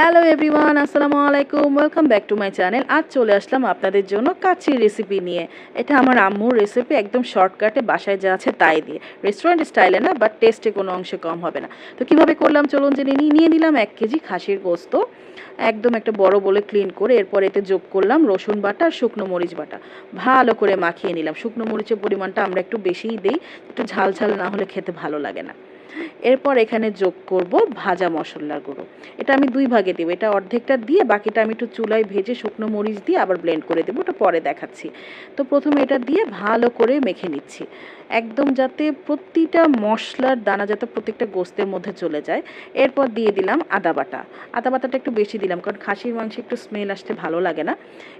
Hello everyone আসসালামু আলাইকুম। Welcome back to my channel আজ চলে আসলাম আপনাদের জন্য কাচির রেসিপি নিয়ে। এটা আমার আম্মুর রেসিপি একদম শর্টকাটে বাসায় যা আছে তাই দিয়ে। রেস্টুরেন্ট স্টাইলে না বাট টেস্টে কোনো অংশে কম হবে না। তো কীভাবে করলাম, চলুন জেনে নিই। নিয়ে নিলাম এক কেজি খাসির গোস্ত। একদম একটা বড় বলে ক্লিন করে এরপর এতে যোগ করলাম রসুন বাটা আর শুকনো মরিচ বাটা। ভালো করে মাখিয়ে নিলাম। শুকনো মরিচের পরিমাণটা আমরা একটু বেশিই দিই। একটু ঝাল ঝাল না হলে খেতে ভালো লাগে না। এরপর এখানে যোগ করব ভাজা মশলার গুঁড়ো। এটা আমি দুই ভাগে দেবো, এটা অর্ধেকটা দিয়ে বাকিটা আমি একটু চুলায় ভেজে শুকনো মরিচ দিয়ে আবার ব্লেন্ড করে দেবো, ওটা পরে দেখাচ্ছি। তো প্রথমে এটা দিয়ে ভালো করে মেখে নিচ্ছি। একদম যাতে প্রতিটা মশলার দানা যাতে প্রত্যেকটা গোস্তের মধ্যে চলে যায়। এরপর দিয়ে দিলাম আদা বাটা। আদা বাটাটা একটু বেশি দিলাম, কারণ খাসির মাংসে একটু স্মেল আসতে ভালো লাগে না।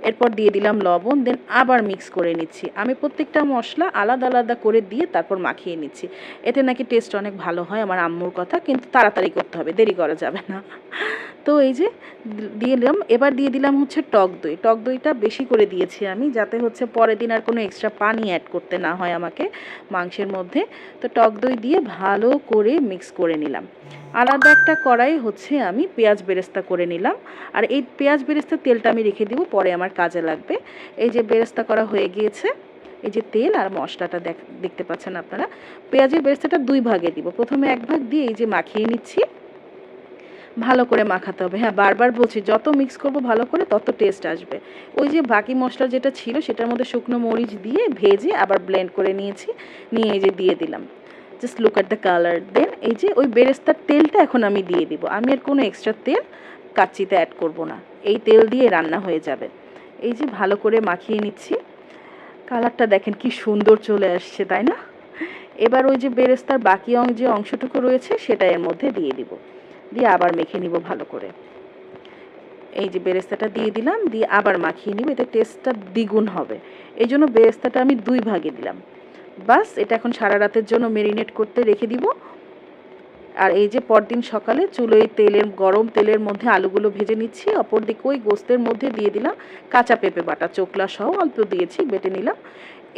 এরপর দিয়ে দিলাম লবণ দেন আবার মিক্স করে নিচ্ছি। আমি প্রত্যেকটা মশলা আলাদা আলাদা করে দিয়ে তারপর মাখিয়ে নিচ্ছি। এতে নাকি টেস্ট অনেক ভালো হয় আমার আম্মুর কথা, কিন্তু তাড়াতাড়ি করতে হবে, দেরি করা যাবে না। তো এই যে দিয়ে দিলাম, এবার দিয়ে দিলাম হচ্ছে টক দই। টক দইটা বেশি করে দিয়েছি আমি, যাতে হচ্ছে পরের দিন আর কোনো এক্সট্রা পানি অ্যাড করতে না হয় আমাকে মাংসের মধ্যে। তো টক দই দিয়ে ভালো করে মিক্স করে নিলাম। আলাদা একটা কড়াই হচ্ছে আমি পেঁয়াজ বেরেস্তা করে নিলাম। আর এই পেঁয়াজ বেরেস্তার তেলটা আমি রেখে দিব, পরে আমার কাজে লাগবে। এই যে বেরেস্তা করা হয়ে গিয়েছে এই যে তেল আর মশলাটা দেখতে পাচ্ছেন আপনারা, পেঁয়াজের বেরেস্তাটা দুই ভাগে দিব। প্রথমে এক ভাগ দিয়ে এই যে মাখিয়ে নিচ্ছি। ভালো করে মাখাতে হবে। হ্যাঁ বারবার বলছি, যত মিক্স করব ভালো করে তত টেস্ট আসবে। ওই যে বাকি মশলা যেটা ছিল, সেটার মধ্যে শুকনো মরিচ দিয়ে ভেজে আবার ব্লেন্ড করে নিয়েছি। নিয়ে এই যে দিয়ে দিলাম। Just look at the colour then এই যে ওই বেরেস্তার তেলটা এখন আমি দিয়ে দিব। আমি আর কোনো এক্সট্রা তেল কাচ্চিতে অ্যাড করব না। এই তেল দিয়ে রান্না হয়ে যাবে। এই যে ভালো করে মাখিয়ে নিচ্ছি। কালারটা দেখেন, কি সুন্দর চলে আসছে, তাই না? এবার ওই যে বেরেস্তার বাকি যে অংশটুকু রয়েছে, সেটা এর মধ্যে দিয়ে দিব। দিয়ে আবার মেখে নিব ভালো করে। এই যে বেরেস্তাটা দিয়ে দিলাম, দিয়ে আবার মাখিয়ে নিব, এতে টেস্টটা দ্বিগুণ হবে। এই জন্য বেরেস্তাটা আমি দুই ভাগে দিলাম। বাস, এটা এখন সারা রাতের জন্য মেরিনেট করতে রেখে দিব। আর এই যে পরদিন সকালে চুলোয় তেলের, গরম তেলের মধ্যে আলুগুলো ভেজে নিচ্ছি। অপর দিকে ওই গোস্তের মধ্যে দিয়ে দিলাম কাঁচা পেঁপে বাটা চোকলা সহ অল্প দিয়েছি, বেটে নিলাম।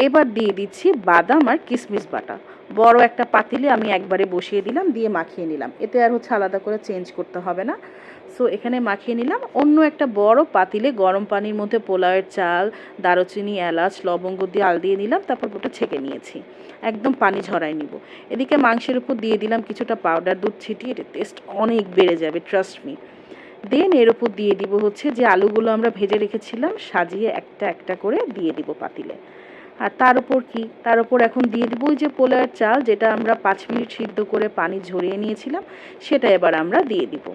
এবার দিয়ে দিচ্ছি বাদাম আর কিশমিশ বাটা। বড় একটা পাতিলে আমি একবারে বসিয়ে দিলাম, দিয়ে মাখিয়ে নিলাম। এতে আর হচ্ছে আলাদা করে চেঞ্জ করতে হবে না। সো এখানে মাখিয়ে নিলাম। অন্য একটা বড় পাতিলে গরম পানির মধ্যে পোলাওয়ের চাল, দারুচিনি, এলাচ, লবঙ্গ দিয়ে আল দিয়ে নিলাম, তারপর ওটা ছেঁকে নিয়েছি। একদম পানি ঝরাই নিব। এদিকে মাংসের উপর দিয়ে দিলাম কিছুটা পাউডার দুধ ছিটিয়ে এটা টেস্ট অনেক বেড়ে যাবে ট্রাস্ট মি দেন এর উপর দিয়ে দিব হচ্ছে যে আলুগুলো আমরা ভেজে রেখেছিলাম, সাজিয়ে একটা একটা করে দিয়ে দিব পাতিলে। আর তার উপর কি? তার উপর এখন দিয়ে দিব যে পোলার চাল, যেটা আমরা পাঁচ মিনিট সিদ্ধ করে পানি ঝরিয়ে নিয়েছিলাম, সেটা এবার আমরা দিয়ে দিব।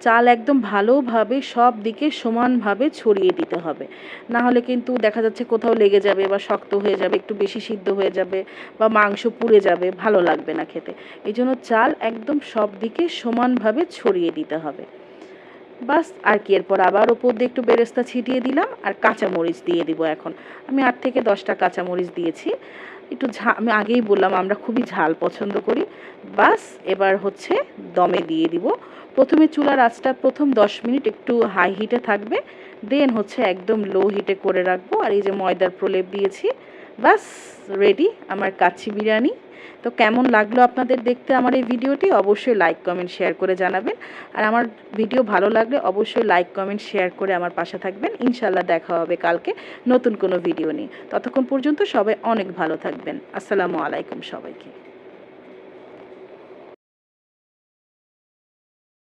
চাল একদম ভালোভাবে সব দিকে সমানভাবে ছড়িয়ে দিতে হবে। না হলে কিন্তু দেখা যাচ্ছে কোথাও লেগে যাবে বা শক্ত হয়ে যাবে, একটু বেশি সিদ্ধ হয়ে যাবে বা মাংস পুড়ে যাবে, ভালো লাগবে না খেতে। এই জন্য চাল একদম সব দিকে সমানভাবে ছড়িয়ে দিতে হবে। বাস, আর কি, এরপর আবার ওপর দিয়ে একটু বেরেস্তা ছিটিয়ে দিলাম, আর কাঁচামরিচ দিয়ে দিব এখন। আমি আট থেকে দশটা কাঁচামরিচ দিয়েছি। একটু ঝাল আমি আগেই বললাম, আমরা খুবই ঝাল পছন্দ করি। বাস, এবার হচ্ছে দমে দিয়ে দিব। প্রথমে চুলার আঁচটা প্রথম দশ মিনিট একটু হাই হিটে থাকবে। দেন হচ্ছে একদম লো হিটে করে রাখব। আর এই যে ময়দার প্রলেপ দিয়েছি বাস রেডি আমার কাচ্ছি বিরিয়ানি। তো কেমন লাগল আপনাদের দেখতে আমার এই ভিডিওটি? অবশ্যই লাইক কমেন্ট শেয়ার করে জানাবেন। আর আমার ভিডিও ভালো লাগলে অবশ্যই লাইক কমেন্ট শেয়ার করে আমার পাশে থাকবেন। ইনশাল্লাহ দেখা হবে কালকে নতুন কোনো ভিডিও নিয়ে। ততক্ষণ পর্যন্ত সবাই অনেক ভালো থাকবেন। আসসালামু আলাইকুম সবাইকে।